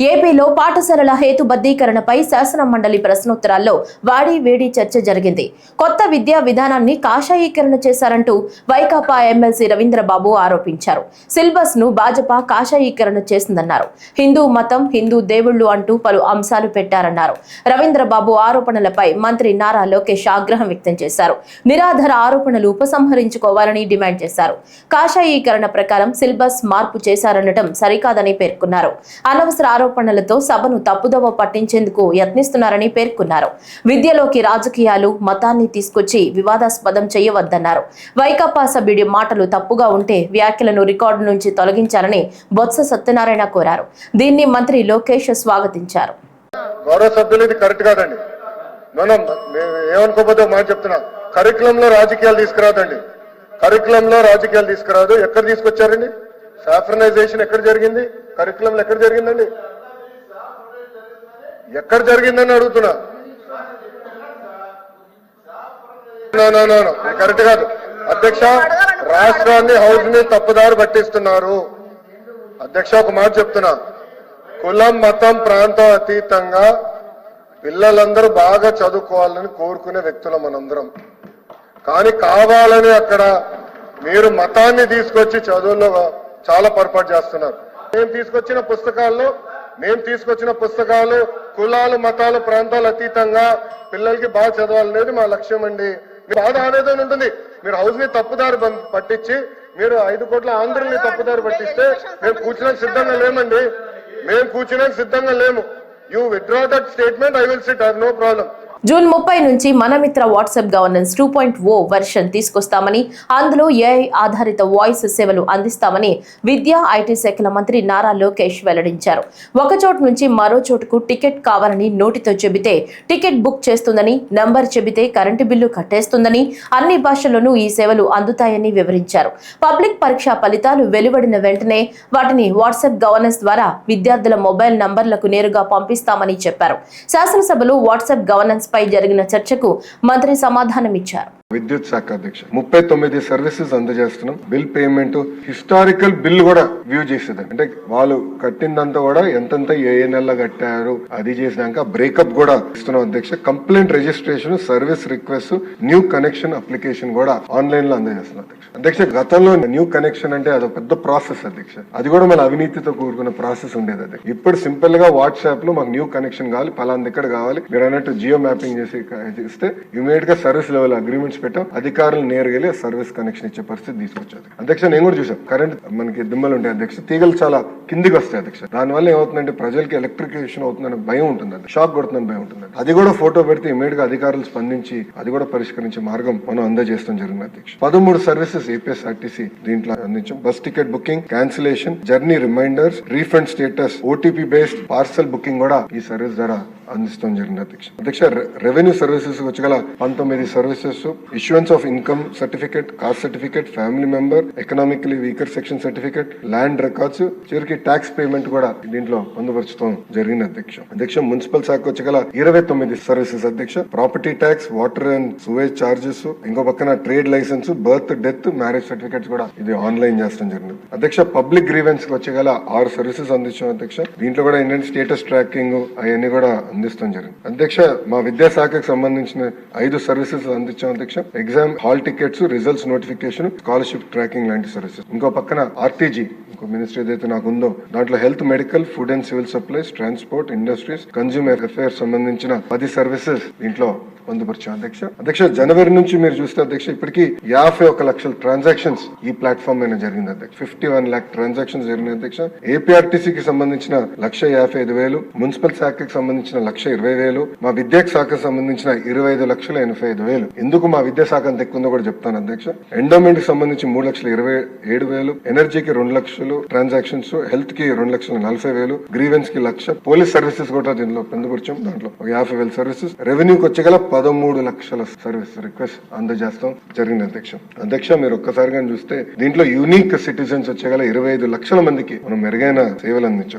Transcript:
ఏపీలో పాఠశాలల హేతుబద్ధీకరణపై శాసన మండలి ప్రశ్నోత్తరాల్లో వాడి వేడి చర్చ జరిగింది. కొత్త విద్యా విధానాన్ని కాషాయీకరణ చేశారంటూ వైకాపా ఎమ్మెల్సీ రవీంద్రబాబు ఆరోపించారు. సిలబస్ను భాజపా కాషాయీకరణ చేసిందన్నారు. హిందూ మతం హిందూ దేవుళ్ళు అంటూ పలు అంశాలు పెట్టారన్నారు. రవీంద్రబాబు ఆరోపణలపై మంత్రి నారా లోకేష్ ఆగ్రహం వ్యక్తం చేశారు. నిరాధార ఆరోపణలు ఉపసంహరించుకోవాలని డిమాండ్ చేశారు. కాషాయీకరణ ప్రకారం సిలబస్ మార్పు చేశారనటం సరికాదని పేర్కొన్నారు. అనవసర ఆరోపణలతో సభను తప్పుదోవ పట్టించేందుకు యత్నిస్తున్నారని పేర్కొన్నారు. విద్యలోకి రాజకీయాలు మతాన్ని తీసుకొచ్చి వివాదాస్పదం చేయవద్దన్నారు. వైకాపా సభ్యుడి మాటలు తప్పుగా ఉంటే వ్యాఖ్యలను రికార్డు నుంచి తొలగించాలని బొత్స సత్యనారాయణ కోరారు. దీన్ని మంత్రి లోకేష్ స్వాగతించారు. గౌరవ సభ్యులు ఇది కరెక్ట్ కాదండి. మనం ఏమనుకోకపోతే చెప్తున్నా రాజకీయాలు తీసుకురాదండి. కరికులంలో రాజకీయాలు తీసుకురాదు. ఎక్కడ తీసుకొచ్చారండి? సాఫ్రనైజేషన్ ఎక్కడ జరిగింది? కరికులంలో ఎక్కడ జరిగిందండి? ఎక్కడ జరిగిందని అడుగుతున్నా. కరెక్ట్ కాదు. అధ్యక్ష రాష్ట్రాన్ని హౌస్ని తప్పుదారి పట్టిస్తున్నారు. అధ్యక్ష ఒక మాట చెప్తున్నా. కులం మతం ప్రాంతం అతీతంగా పిల్లలందరూ బాగా చదువుకోవాలని కోరుకునే వ్యక్తులం మనందరం. కానీ కావాలని అక్కడ మీరు మతాన్ని తీసుకొచ్చి చదువుల్లో చాలా పొరపాటు చేస్తున్నారు. మేము తీసుకొచ్చిన పుస్తకాల్లో మేము తీసుకొచ్చిన పుస్తకాలు కులాలు మతాలు ప్రాంతాలు అతీతంగా పిల్లలకి బాగా చదవాలనేది మా లక్ష్యం అండి. మీ బాధ అనేది ఉంటుంది. మీరు హౌస్ని తప్పుదారి పం- పట్టించి మీరు ఐదు కోట్ల ఆంధ్రుల్ని తప్పుదారి పట్టిస్తే మేము కూర్చోడానికి సిద్ధంగా లేమండి. మేము కూర్చోడానికి సిద్ధంగా లేము. You withdraw that statement I will sit I no problem June ముప్పై నుంచి Manamitra WhatsApp governance two point O version తీసుకొస్తామని అందులో ఏఐ ఆధారిత వాయిస్ సేవలు అందిస్తామని విద్యా ఐటీ శాఖల మంత్రి నారా లోకేష్ వెల్లడించారు. ఒక చోటు నుంచి మరో చోటుకు టికెట్ కావాలని నోటితో చెబితే టికెట్ బుక్ చేస్తుందని నంబర్ చెబితే కరెంటు బిల్లు కట్టేస్తుందని అన్ని భాషల్లోనూ ఈ సేవలు అందుతాయని వివరించారు. పబ్లిక్ పరీక్ష ఫలితాలు వెలువడిన వెంటనే వాటిని వాట్సాప్ గవర్నెన్స్ ద్వారా విద్యార్థుల మొబైల్ నంబర్లకు నేరుగా పంపిస్తామని చెప్పారు. శాసనసభలో వాట్సాప్ గవర్నెన్స్ పై జరిగిన చర్చకు మంత్రి సమాధానమిచ్చారు. విద్యుత్ శాఖ అధ్యక్ష. ముప్పై తొమ్మిది సర్వీసెస్ అందజేస్తున్నాం. బిల్ పేమెంట్ హిస్టారికల్ బిల్ కూడా వ్యూ చేసేది అంటే వాళ్ళు కట్టిందంతా కూడా ఎంతెంత ఏ ఏ నెలలో కట్టారు అది చేసినాక బ్రేకప్ కూడా ఇస్తున్నాం అధ్యక్ష. Complaint registration service request new connection application కూడా ఆన్లైన్లో అందజేస్తున్నాం అధ్యక్ష. అధ్యక్ష గతంలో న్యూ కనెక్షన్ అంటే అది పెద్ద ప్రాసెస్ అధ్యక్ష. అది కూడా మన అవినీతితో కూడుకున్న ప్రాసెస్ ఉండేది అది ఇప్పుడు సింపుల్గా వాట్సాప్లో మాకు న్యూ కనెక్షన్ కావాలి పలాంది దగ్గర కావాలి. మీరు అన్నట్టు జియో మ్యాపింగ్ చేసి ఇస్తే ఇమీడియట్గా సర్వీస్ లెవెల్ అగ్రిమెంట్స్ పెట్టాం. అధికారులు నేరుగా సర్వీస్ కనెక్షన్ ఇచ్చే పరిస్థితి తీసుకొచ్చారు. అధ్యక్ష నేను కూడా చూసాం కరెంట్ మనకి దిమ్మలు ఉంటాయి అధ్యక్ష. తీగలు చాలా కిందికి వస్తాయి అధ్యక్ష. దానివల్ల ఏమవుతుందంటే ప్రజలకి ఎలక్ట్రికేషన్ అవుతుందని భయం ఉంటుంది అది షాక్ కొడుతుందని భయం ఉంటుంది అది కూడా ఫోటో పెడితే ఇమీడియట్గా అధికారులు స్పందించి అది కూడా పరిష్కరించే మార్గం మనం అందజేస్తాం జరిగింది అధ్యక్ష. పదమూడు సర్వీసెస్ ఏపీఎస్ఆర్టీసీ దీంట్లో అందించాం. Bus ticket booking cancellation journey reminders refund status OTP based parcel booking కూడా ఈ సర్వీస్ ద్వారా అందిస్తాం జరిగింది అధ్యక్ష. అధ్యక్ష రెవెన్యూ సర్వీసెస్ వచ్చగల పంతొమ్మిది services issuance of income certificate caste certificate family member economically weaker section certificate land records చివరికి ట్యాక్స్ పేమెంట్ కూడా దీంట్లో పొందుపరచడం జరిగింది అధ్యక్ష. అధ్యక్ష మున్సిపల్ శాఖ వచ్చగల ఇరవై తొమ్మిది సర్వీసెస్ అధ్యక్ష. Property tax water and sewage charges ఇంకో పక్కన trade licence birth death marriage certificates కూడా ఇది ఆన్లైన్ చేస్తాం జరిగింది. అధ్యక్ష పబ్లిక్ గ్రీవెన్స్కి వచ్చగల ఆరు సర్వీసెస్ అందించాం అధ్యక్ష. దీంట్లో కూడా ఏంటంటే స్టేటస్ ట్రాకింగ్ అవన్నీ కూడా అందిస్తాం జరిగింది. అధ్యక్ష మా విద్యాశాఖకు సంబంధించిన ఐదు సర్వీసెస్ అందించాం అధ్యక్ష. Exam hall tickets results notification scholarship tracking లాంటి సర్వీసెస్ ఇంకో పక్కన ఆర్టీజీ ఇంకో మినిస్ట్రీ ఏదైతే నాకు ఉందో దాంట్లో health medical food and civil supplies transport industries consumer affairs సంబంధించిన పది సర్వీసెస్ దీంట్లో పొందుపరిచాం. అధ్యక్ష అధ్యక్ష జనవరి నుంచి మీరు చూస్తే అధ్యక్ష ఇప్పటికి యాభై ఒక లక్షల ట్రాన్సాక్షన్స్ ఈ ప్లాట్ఫామ్ మీద జరిగింది అధ్యక్ష. ఫిఫ్టీ వన్ లాక్ ట్రాన్సాక్షన్స్ జరిగినాయి అధ్యక్ష. ఏపీఆర్టీసీకి సంబంధించిన లక్ష యాభై ఐదు వేలు మున్సిపల్ శాఖకి సంబంధించిన లక్ష ఇరవై వేలు మా విద్యా శాఖకు సంబంధించిన ఇరవై ఐదు లక్షల ఎనభై ఐదు వేలు. ఎందుకు మా విద్యా శాఖ అంత ఎక్కువ ఉందో కూడా చెప్తాను అధ్యక్ష. ఎండోమెంట్కి సంబంధించి మూడు లక్షల ఇరవై ఏడు వేలు ఎనర్జీకి రెండు లక్షలు ట్రాన్సాక్షన్స్ హెల్త్కి రెండు లక్షల నలభై వేలు గ్రీవెన్స్కి లక్ష పోలీస్ సర్వీసెస్ కూడా దీనిలో పొందుపరిచాం. దాంట్లో ఒక యాభై వేల సర్వీసెస్ రెవెన్యూకి వచ్చేగల పదమూడు లక్షల సర్వీస్ రిక్వెస్ట్ అందజేస్తాం. జరిగింది అధ్యక్ష. అధ్యక్ష మీరు ఒక్కసారిగా చూస్తే దీంట్లో యూనిక్ సిటిజన్స్ వచ్చగల ఇరవై ఐదు లక్షల మందికి మనం మెరుగైన సేవలు అందించాం.